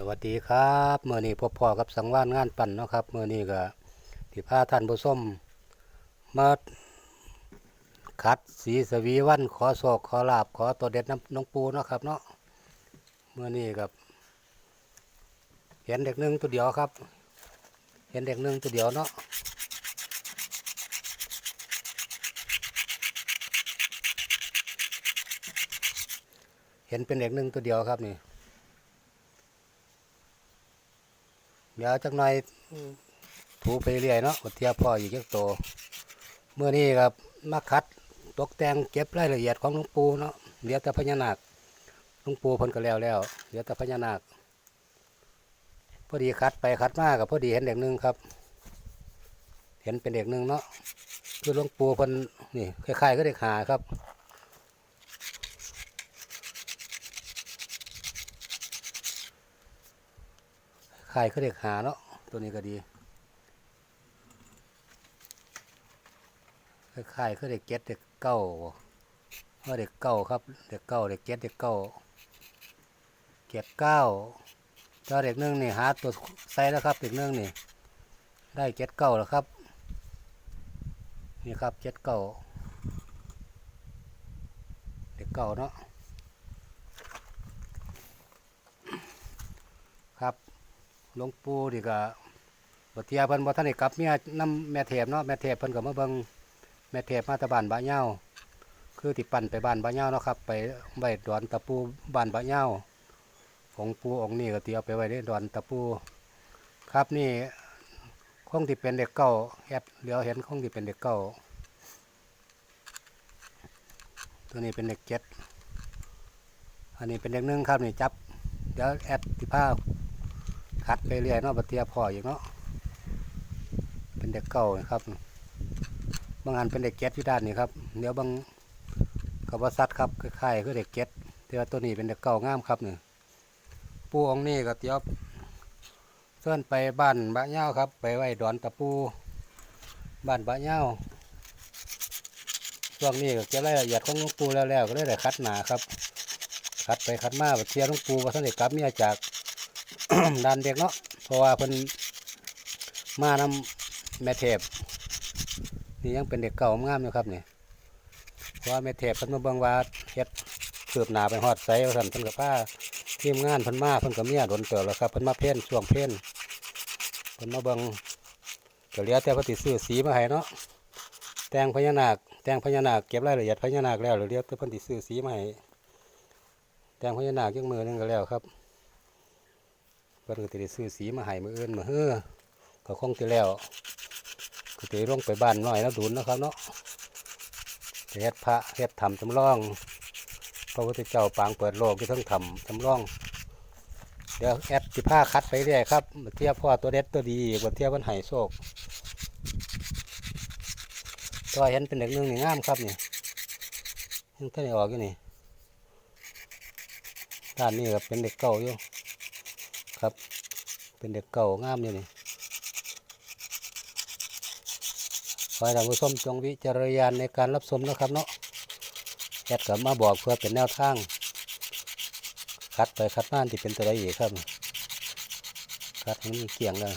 สวัสดีครับเมื่อนี้พบพ่อกับสังวานงานปั่นเนาะครับเมื่อนี้ก็ที่พาท่านผู้ชมมาขัดสีสวีวันขอโศกขอลาบขอตัวเด็ดน้ำน้องปูเนาะครับเนาะเมื่อนี้กับเห็นเด็กหนึ่งตัวเดียวครับ เห็นเด็กหนึ่งตัวเดียวเนาะเห็นเป็นเด็กหนึ่งตัวเดียวครับนี่ เดี๋ยวจักหน่อยถูไปเรื่อยเนาะเทียบพ่ออยู่จักโตเมื่อนี้ครับมาคัดตกแต่งเก็บรายละเอียดของหลวงปู่เนาะเหลือแต่พญานาคหลวงปู่พิ่นก็แล้วแล้วเหลือแต่พญานาคพอดีคัดไปคัดมากับพอดีเห็นเด็กหนึงครับ เห็นเป็นเด็กหนึงเนาะคือหลวงปู่พิ่นนี่คล้ายๆก็เด็กหาครับ คายเขาเด็กหาเนาะตัวนี้ก็ดีคายเขาเด็กเก็ดเด็กเก้าว่าเด็กเก้าครับเด็กเก้าเด็กเก็ดเด็กเก้าเก็ดเก้าเจ้าเด็กนึ่งนี่หาตัวใส่แล้วครับเด็กนึ่งนี่ได้เก็ดเก้าแล้วครับ นี่ครับเก็ดเก้าเด็กเก้าเนาะครับ หลวงปู่นี่ก็บ่เทียเพิ่นบ่ทันได้กลับเมียนำแม่เทพเนาะแม่เทพเพิ่นก็มาเบิ่งแม่เทพมาตะบ้านบะเหย้าคือที่ปั่นไปบ้านบะเหย้าเนาะครับ ไปไว้ดอนตะปูบ้านบะเหย้าองปู่องค์นี้ก็ที่เอาไปไว้ในดอนตะปู ครับนี่คงที่เป็นเด็กเก่าแอดเหลียวเห็นคงที่เป็นเด็กเก่าตัวนี้เป็นเด็กเจ็ดอันนี้เป็นเด็กหนึ่งครับนี่จับเดี๋ยวแอดที่ผ้า คัดไปเรื่อยเนาะบัเทียพ่ออยู่เนาะเป็นเด็กเก่านะครับ บางอันเป็นเด็กเก็ตที่ด้านนี้ครับเดี๋ยวบางกับว่าซัดครับคล้ายๆคือเด็กเก็ตแต่ว่าตัวนี้เป็นเด็กเก่างามครับเนี่ยปูองนี้ก็เตียบเส้นไปบ้านบะเง่าครับ ไปไว้ดอนตะปูบ้านบะเง่าช่วงนี้ก็เก็บรายละเอียดของลวงปูแล้วแล้วก็เลยได้คัดหนาครับคัดไปคัดมาบัเทียลวงปูว่าท่านเด็กกลับเมียจาก ด้านเด็กเนาะเพราะว่าเพิ่นมานำแม่เทพนี่ยังเป็นเด็กเก่างามอยู่ครับนี่เพราะว่าแม่เทพเพิ่นมาเบิ่งว่าเฮ็ดคืบหนาไปฮอดไสว่าซั่นเพิ่นก็พาทีมงานเพิ่นมาเพิ่นก็เมียโดนเติบแล้วครับเพิ่นมาเพ่นช่วงเพ่นเพิ่นมาเบิ่งก็เหลือแต่เพิ่นสิซื้อสีมาให้เนาะแต่งพญานาคแต่งพญานาคเก็บรายละเอียดพญานาคแล้วเหลือแต่เพิ่นสิซื้อสีมาให้แต่งพญานาคจักมือหนึงก็แล้วครับ พิ่นก็สิได้ซื้อสีมาให้มื้ออื่นมื้อเฮ้อก็คงสิแล้วก็สิลงไปบ้านน้อยแล้วดูนนะครับเนาะเฮ็ดพระเฮ็ดธรรมจำลอง พระพุทธเจ้าปางเปิดโลกที่เทั้งธรรมจำลอง เดี๋ยวแอดสิผ้าคัดไปเรื่อยครับมาเทียบพ่อตัวเด็ดตัวดีบนเทียบมันไห้โศกตัวเห็นเป็นเด็กนึงนี่งามครับนี่ยังท่านได้ออกอยู่นี่ด้านนี้ก็เป็นเด็กเก่าอยู่ ครับ เป็นเด็กเก่างามอยู่นี่ขอให้ท่านผู้ชมจงวิจารณญาณในการรับชมนะครับเนาะแอดกับมาบอกเพื่อเป็นแนวทาง คัดไปคัดมาที่เป็นตัวใดอีกครับ คัดให้มีเกี่ยงเลย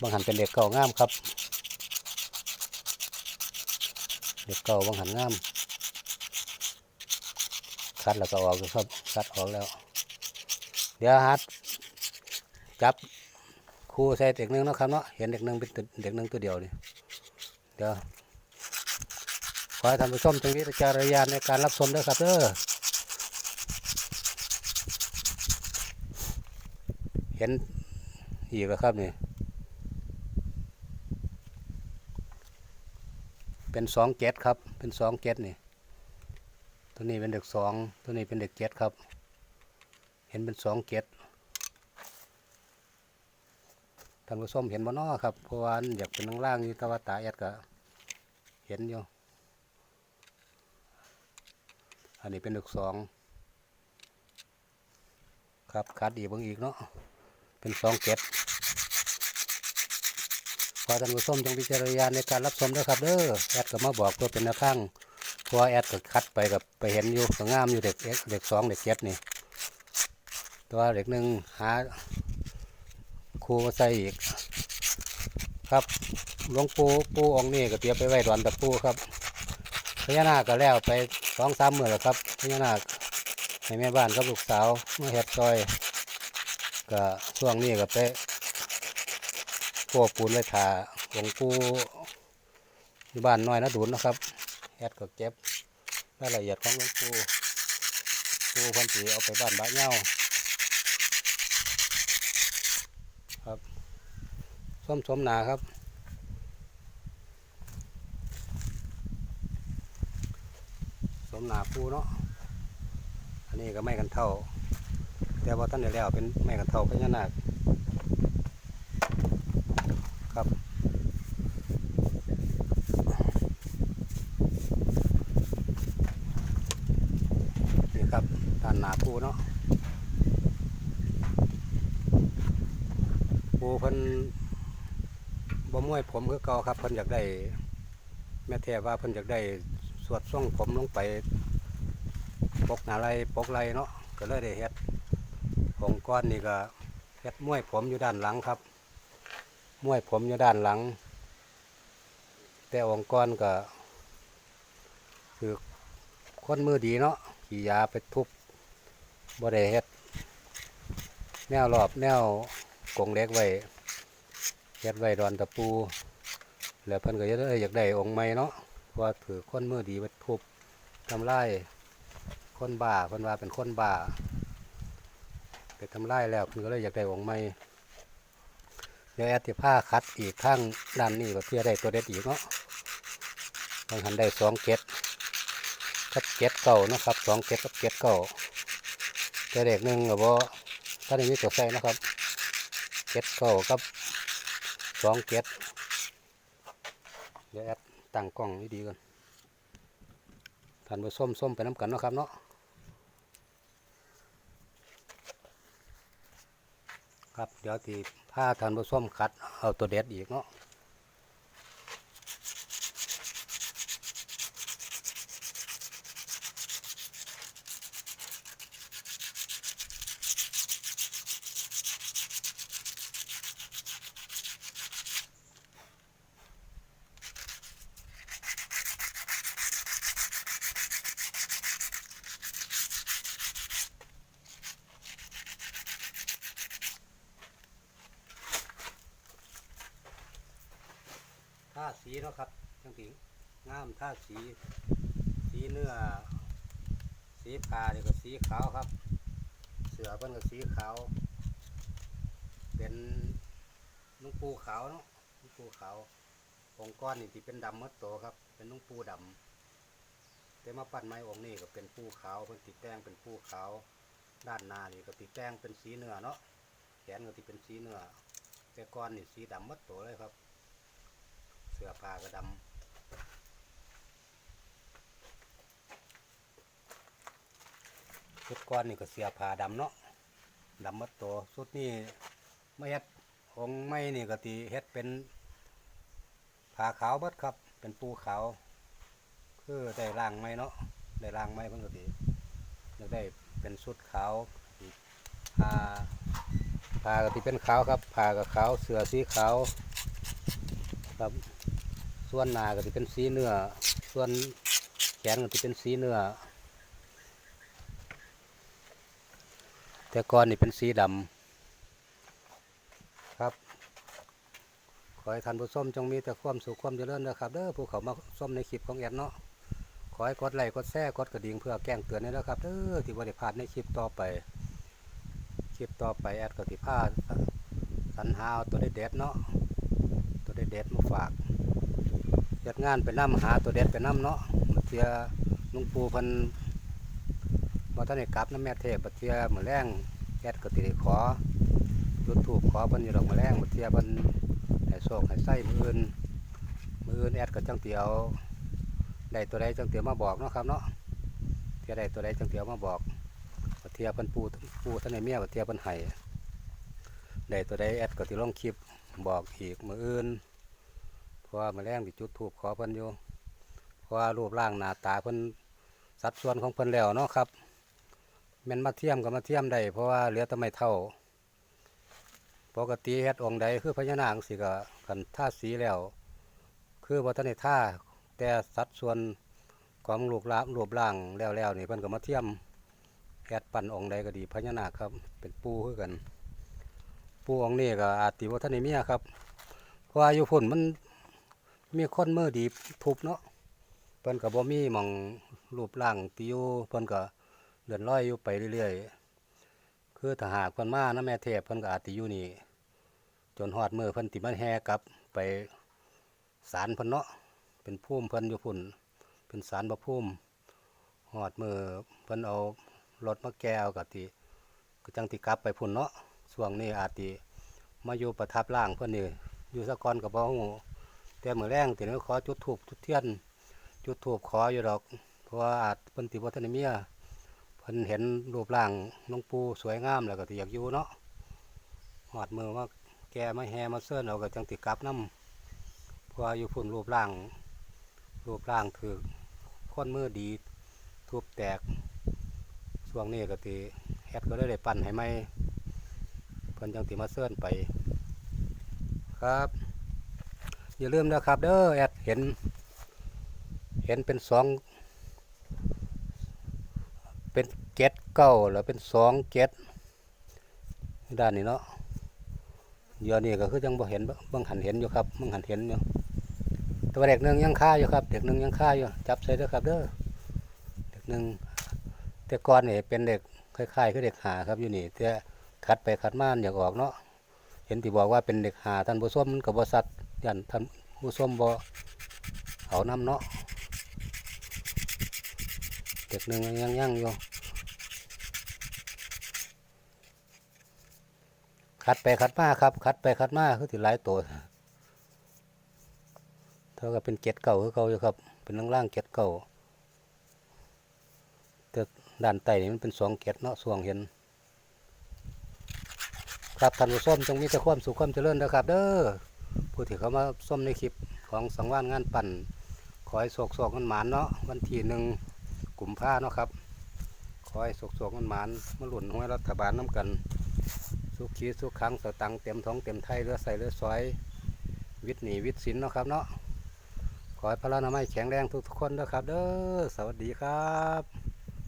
บางหันเป็นเด็กเก่างามครับเด็กเก่าบางหันงาม คัดแล้วก็ออกอยู่ครับ คัดออกแล้ว เดี๋ยวฮัดจับครูใส่เด็กหนึ่งนะครับเนาะเห็นเด็กหนึ่งเป็นเด็กหนึ่งตัวเดียวนี่เดี๋ยวขอให้ท่านผู้ชมจงวิจารณญาณในการรับชมด้วยครับเด้อเห็นอีกแล้วครับนี่เป็นสองเกตครับเป็นสองเกตนี่ตัวนี้เป็นเด็กสองตัวนี้เป็นเด็กเกตครับ เห็นเป็นสองเกตท่านผู้ชมเห็นบ่นอครับเพราะว่าอันอยากเป็นล่างๆอยู่ตะวันตาแอดก็เห็นอยู่อันนี้เป็นเลขสองครับคัดอีกบางอีกเนาะเป็นสองเก็ดขอท่านผู้ชมจงพิจารณาในการรับชมด้วยครับเด้อแอดก็มาบอกเพื่อเป็นแนวทางเพราะแอดก็คัดไปกับไปเห็นอยู่ก็งามอยู่เด็กเด็กสองเด็กเก็ดนี่ ตัวเด็กหนึ่งหาครูมาใส่อีก ครับหลวงปู่ปู่องค์นี้ก็เตรียมไปไว้ดอนตะปูครับพญานาคก็แล้วไปสองสามมื่นแล้วครับพญานาคให้แม่บ้านกับลูกสาวมาเฮ็ดซอย ก็ช่วงนี้ก็ไปโปะปูนไว้ทาหลวงปู่บ้านน้อยนะดุนนะครับเฮ็ดก็เก็บรายละเอียดของหลวงปู่ปู่พันสีเอาไปบ้านบ้านเงาครับ ส้มสมหนาครับสมหนาปูเนาะอันนี้ก็ไม่กันเท่า แต่ว่าท่านได้แล้วเป็นไม่กันเท่าพญานาคครับนี่ครับด้านหนาปูเนาะปูเพิ่น บ่มวยผมคือเก่าครับเพิ่นอยากได้ แม่แท้ว่าเพิ่นอยากได้สวดส่งผมลงไปปกหนาไรปกไรเนาะก็เลยได้เฮ็ดองค์ก้อนนี่ก็เฮ็ดมวยผมอยู่ด้านหลังครับมวยผมอยู่ด้านหลัง แต่องค์ก้อนก็คือคนมือดีเนาะขี่ยาไปทุบบ่ได้เฮ็ดแนวรอบแนวกงเล็กไว้ เฮ็ดไว้ดอนตะปู แล้วเพิ่นก็จะได้อยากได้องค์ใหม่เนาะเพราะถือคนมือดีไปทุบทำลายคนบ้าเพิ่นว่าเป็นคนบ้าไปทำลายแล้วเพิ่นก็เลยอยากได้องค์ใหม่เดี๋ยวแอดสิผ้าคัดอีกข้างด้านนี้ก็เพื่อได้ตัวเด็ดอีกเนาะบางหันได้สองเก็ดกับเก็ดเก่านะครับสองเก็ดกับเก็ดเก่าแต่เด็กหนึ่งก็บ่ถ้าได้มีตัวใส่นะครับเก็ดเก่ากับ สองเก็ดเดี๋ยวแอดตั้งกล้องให้ดีก่อนท่านไปส้มส้มไปน้ำกันเนาะครับเนาะครับเดี๋ยวทีผ้าท่านผู้ส้มคัดเอาตัวเด็ดอีกเนาะ สีเนาะครับจังสีงามท่าสี สีเนื้อ สีผ้านี่ก็สีขาวครับ เสือเพิ่นก็สีขาว เป็นนุ่งปูขาวเนาะนุ่งปูขาวองค์ก้อนนี่ที่เป็นดำมัดโตครับ เป็นนุ่งปูดำแต่มาปั้นไม้องค์นี้ก็เป็นปูขาวเพิ่นติดแป้งเป็นปูขาว ด้านหน้านี่ก็ติดแป้งเป็นสีเนื้อเนาะแขนก็ติเป็นสีเนื้อแต่ก้อนนี่สีดำมัดโตเลยครับ เสื้อผ้าก็ดำชุดก้อนนี่ก็เสื้อผ้าดำเนาะดำมัดโตวชุดนี้ไม่เฮ็ดของไม่นี่ก็ตีเฮ็ดเป็นผ้าขาวบิดครับ เป็นปูขาว คือได้ล่างไม้เนาะได้ล่างไม้เพิ่นก็ตีอยากได้เป็นชุดขาวผ้าผ้าก็ตีเป็นขาวครับผ้าก็ขาวเสือสีขาวครับ ส่วนหน้าก็จะเป็นสีเนื้อ ส่วนแขนก็จะเป็นสีเนื้อ แต่ก่อนนี่เป็นสีดำครับ ขอให้ท่านผู้ชมจงมีแต่ความสุขความเจริญนะครับเด้อผู้เขามาชมในคลิปของแอดเนาะขอให้กดไลค์กดแชร์กดกระดิ่งเพื่อแจ้งเตือนด้วยนะครับเด้อที่บริพาดในคลิปต่อไป คลิปต่อไปแอดก็ติพาสันหาเอาตัวเด็ดเนาะตัวเด็ดมาฝาก จัดงานไปน้ำหาตัวเด็ดไปน้ำเนาะมาเทียลุงปูพันมาท่านได้กลับน้ำแม่เทพมาเทียมือแรงแอดกติขอจุดถูกขอพันอยู่ดอกมือแรงมาเทียพันให้โชคให้ไส้มืออื่นมืออื่นแอดก็จังเตียวได้ตัวใดจังเตียวมาบอกเนาะครับเนาะเทียได้ตัวใดจังเตียวมาบอกมาเทียพันปูปูท่านในเมียมาเทียพันไห้ได้ตัวใดแอดก็ติล่องคลิปบอกอีกมืออื่น พราะว่าแมลงที่จุดถูกขอเพิ่นอยู่เพราะรูปร่างหน้าตาเพิ่นสัดส่วนของเพิ่นแล้วเนาะครับแม่นมาเทียมก็มาเทียมได้เพราะว่าเหลือแต่ไม่เท่า ปกติเฮ็ดองค์ใดคือพญานาคสิก็กันท่าสีแล้ว คือบ่ทันได้ท่าแต่สัดส่วนของรูปร่างรูปร่างแล้วๆนี่เพิ่นก็มาเทียมแอดปั้นองค์ใดก็ดีพญานาคครับ เป็นปูคือกัน ปูองค์นี้ก็อาจสิบ่ทันได้เมียครับเพราะว่ายู่พุ่นมัน มีคนมือดีทุบเนาะเพิ่นก็บ่มีมองรูปร่างที่อยู่เพิ่นก็เลื่อนลอยอยู่ไปเรื่อยๆ คือถ้าหากเพิ่นมานะแม่เทพเพิ่นก็อาจสิอยู่นี่ จนฮอดมือเพิ่นติมันแห่กลับไปศาลเพิ่นเนาะเป็นภูมิเพิ่นอยู่พุ่น เป็นศาลพระภูมิฮอดมือเพิ่นเอารถมาแก้วก็ติก็จังติกลับไปพุ่นเนาะช่วงนี้อาจสิมาอยู่ประทับร่างเพิ่นนี่อยู่สะก่อนก็บ่ฮู้ แต่เมื้อแรงติขอจุดธูปจุดเทียน จุดธูปขออยู่ดอก เพราะว่าอาจเพิ่นสิบ่ทันเมียเพิ่นเห็นรูปร่างหลวงปูสวยงามแล้วก็อยากอยู่เนาะฮอดมือว่าแกมาแฮมาเสื้อเอากับจังติกลับน้ำเพราะอยู่พุ่นรูปร่าง รูปร่างคือค้นมือดีทุบแตกช่วงนี้ก็ติแฮดก็ได้ได้ปั่นให้ไหมเพิ่นจังติมาเสื้อไป ครับ อย่าลืมนะครับ เด้อแอดเห็น เห็นเป็นสองเป็นเก็ดเก้าแล้วเป็นสองเก็ดด้านนี้เนาะเดี๋ยวนี้ก็คือยังบ่เห็นบ่เบิ่งหันเห็นอยู่ครับบิ่งหันเห็นอยู่แตัวาเด็กหนึ่งยังค่าอยู่ครับ เด็กหนึ่งยังค่าอยู่จับใส่เด้อครับเด้อเด็กหนึ่งแต่ก่อนนี่เป็นเด็กคล้ายๆคือเด็กหาครับอยู่นี่แต่คัดไปคัดมาอยากออกเนาะเห็นที่บอกว่าเป็นเด็กหาท่านผู้ชมมันก็บ่สัตว์ ยันท่านผู้ชมบ่เอานํเนาะเด็กหนึ่งยังยังอยู่คัดไปคัดมาครับคัดไปคัดมาคือถือหลายตัวเท่ากับเป็นเก็ดเก่าคือเก่าอยู่ครับ เป็นล่างๆเก็ดเก่าแต่ด้านใต้นี่มันเป็นสองเก็ดเนาะสวงเห็น ครับท่านผู้ชมจงมีแต่ความสุขความเจริญนะครับ เด้อ ผู้ที่เขามาส้มในคลิปของสังวานงานปั่น ขอให้โศกโศกมันหมานเนาะวันที่หนึ่งกลุ่มผ้าเนาะครับ ขอให้โศกโศกมันหมานมาหลุนห้วยรัฐบาลน้ำกัน สุขีสุขขังสตังเต็มท้องเต็มไทยเรือใส่เรือซอย วิทย์หนีวิทย์สินเนาะครับเนาะขอให้พระนามัยแข็งแรงทุกๆคนนะครับ เด้อสวัสดีครับ